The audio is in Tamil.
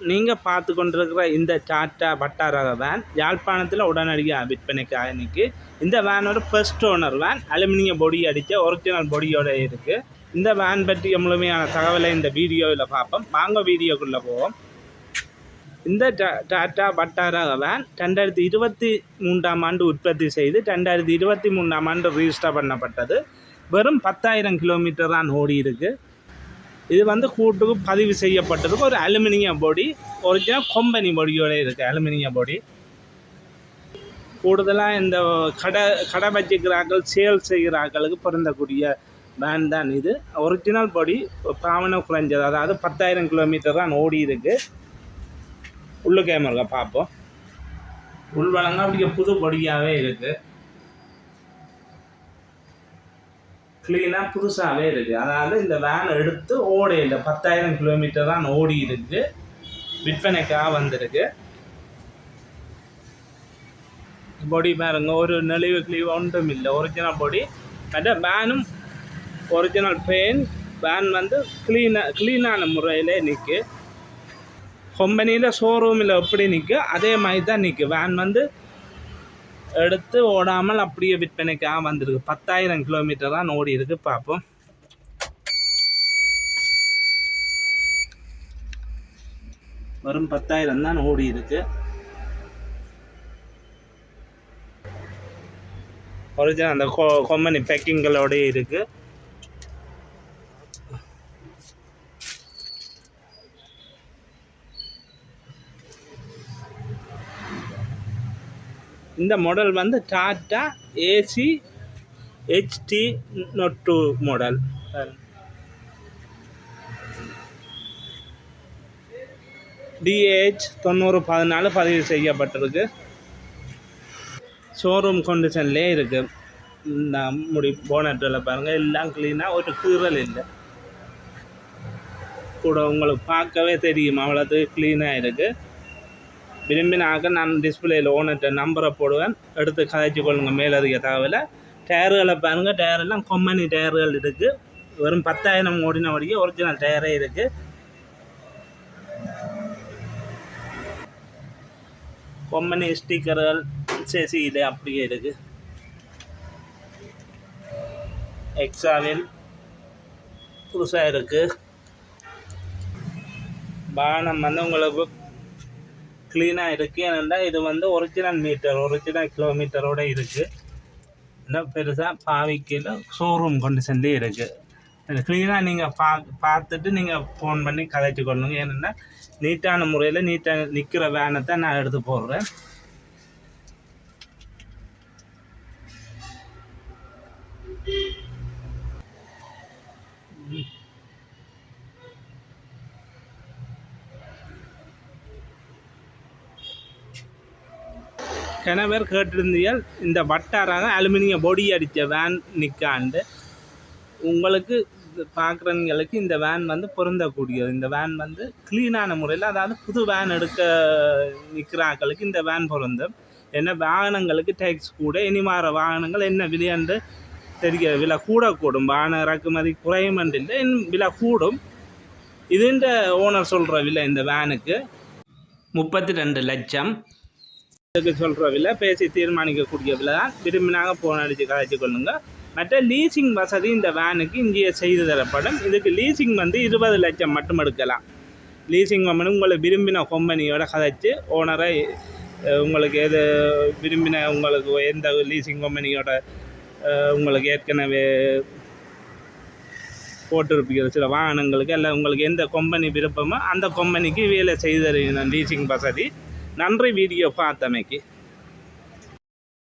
நீங்கள் பார்த்து கொண்டிருக்கிற இந்த டாட்டா பட்டாரக வேன் யாழ்ப்பாணத்தில் உடனடியாக விற்பனைக்காக நிற்கு இந்த வேனோட ஃபர்ஸ்ட் ஓனர் வேன் அலுமினிய பொடி அடித்த ஒரிஜினல் பொடியோட இருக்குது இந்த வேன் பற்றிய முழுமையான தகவலை இந்த வீடியோவில் பார்ப்போம். வாங்க வீடியோக்குள்ளே போவோம். இந்த டா- டாட்டா பட்டாரக வேன் ரெண்டாயிரத்தி இருபத்தி மூன்றாம் ஆண்டு உற்பத்தி செய்து ரெண்டாயிரத்தி இருபத்தி மூன்றாம் ஆண்டு ரிஜிஸ்டர் பண்ணப்பட்டது. வெறும் பத்தாயிரம் கிலோமீட்டர் தான் ஓடி இருக்குது இது வந்து கூட்டுக்கு பதிவு செய்யப்பட்டதுக்கு ஒரு அலுமினியம் பொடி ஒரிஜினல் கொம்பனி பொடியோடு இருக்குது அலுமினியம் பொடி. கூடுதலாக இந்த கடை கடை வச்சுக்கிறார்கள் சேல் செய்கிறார்களுக்கு பொருந்தக்கூடிய வேன் தான் இது. ஒரிஜினல் பொடி பாவனை குறைஞ்சது அதாவது பத்தாயிரம் கிலோமீட்டர் தான் ஓடி இருக்கு. உள்ளு கேமரா பார்ப்போம். உள்வளங்க அப்படியே புது பொடியாகவே இருக்குது க்ளீனாக புதுசாகவே இருக்குது அதாவது இந்த வேன் எடுத்து ஓடையில் பத்தாயிரம் கிலோமீட்டர் தான் ஓடி இருக்கு. விற்பனைக்காக வந்திருக்கு. பொடி பாருங்க ஒரு நெளிவு கிளிவு ஒன்றும் இல்லை. ஒரிஜினல் பொடி அந்த வேனும் ஒரிஜினல் பெயின் வேன் வந்து க்ளீனாக க்ளீனான முறையில் நிற்கு கம்பெனியில் ஷோரூமில் எப்படி நிற்கு அதே மாதிரி தான் நிற்கு வேன் வந்து எடுத்து ஓடாமல் அப்படியே விற்பனைக்காக வந்திருக்கு. பத்தாயிரம் கிலோமீட்டர் தான் ஓடி இருக்கு பார்ப்போம். வரும் பத்தாயிரம் தான் ஓடி இருக்கு. ஒரிஜினல் அந்த கொ கொம்பனி பேக்கிங்களோடய இருக்குது இந்த மாடல் வந்து Tata Ace HT note two model DAH தொண்ணூறு பதினாலு பதிவு செய்யப்பட்டிருக்கு. ஷோரூம் கண்டிஷன்லேயே இருக்குது இந்த முடி போனட்டில் பாருங்கள் எல்லாம் க்ளீனாக ஒரு கீறல் இல்லை. கூட உங்களுக்கு பார்க்கவே தெரியும் அவ்வளோது க்ளீனாக இருக்குது விரும்பினாக்க நான் டிஸ்பிளேயில் ஓனர்கிட்ட நம்பரை போடுவேன். எடுத்து கதைச்சு கொள்ளுங்கள் மேலதிக தகவலை டயர்களை பாருங்கள் டயர் எல்லாம் டயர்கள் இருக்குது வெறும் பத்தாயிரம் ஓடின வரைக்கும் ஒரிஜினல் டயரே இருக்குது கொம்பனி ஸ்டிக்கர்கள் சேசி இது அப்படியே இருக்குது எக்ஸாவில் புதுசாக இருக்குது பானம் வந்து உங்களுக்கு க்ளீனாக இருக்குது ஏன்னா இது வந்து ஒரிஜினல் மீட்டர் ஒரிஜினல் கிலோமீட்டரோட இருக்குது இன்னும் பெருசாக பாவிக்கையில் ஷோரூம் கண்டிஷன்லேயே இருக்குது க்ளீனாக நீங்கள் பா பார்த்துட்டு நீங்கள் ஃபோன் பண்ணி கதைச்சு கொள்ளுங்க. ஏன்னா நீட்டான முறையில் நீட்டாக நிற்கிற வேனை தான் நான் எடுத்து போடுறேன். கன பேர் கேட்டிருந்தீர்கள் இந்த வட்டாராக அலுமினிய பொடி அடித்த வேன் நிற்காண்டு உங்களுக்கு பார்க்குறவங்களுக்கு இந்த வேன் வந்து பொருந்தக்கூடியது. இந்த வேன் வந்து க்ளீனான முறையில் அதாவது புது வேன் எடுக்க நிற்கிறாக்களுக்கு இந்த வேன் பொருந்தும். என்ன வாகனங்களுக்கு டேக்ஸ் கூட இனி மாற வாகனங்கள் என்ன விலையன்று தெரிய விலை கூடக்கூடும். வாகன இறக்குமதி குறையுமென்று இல்லை விலை கூடும். இதுன்ற ஓனர் சொல்கிற விலை இந்த வேனுக்கு முப்பத்தி ரெண்டு லட்சம். இதுக்கு சொல்கிற விலை பேசி தீர்மானிக்கக்கூடிய விலை தான் விரும்பினாங்க ஃபோன் அடித்து கதைச்சு கொள்ளுங்க. மற்ற லீசிங் வசதி இந்த வேனுக்கு இங்கேயே செய்து தரப்படும். இதுக்கு லீசிங் வந்து இருபது லட்சம் மட்டும் எடுக்கலாம். லீசிங் கம்பெனி உங்களை விரும்பின கம்பெனியோட கதைச்சு ஓனரை உங்களுக்கு எது விரும்பின உங்களுக்கு எந்த லீசிங் கம்பெனியோட உங்களுக்கு ஏற்கனவே போட்டிருப்பீங்க. சில வாகனங்களுக்கு இல்லை உங்களுக்கு எந்த கம்பெனி விருப்பமோ அந்த கம்பெனிக்கு வேலை செய்து தருகிறேன் லீசிங் வசதி. நன்றி வீடியோ பார்த்தமைக்கு.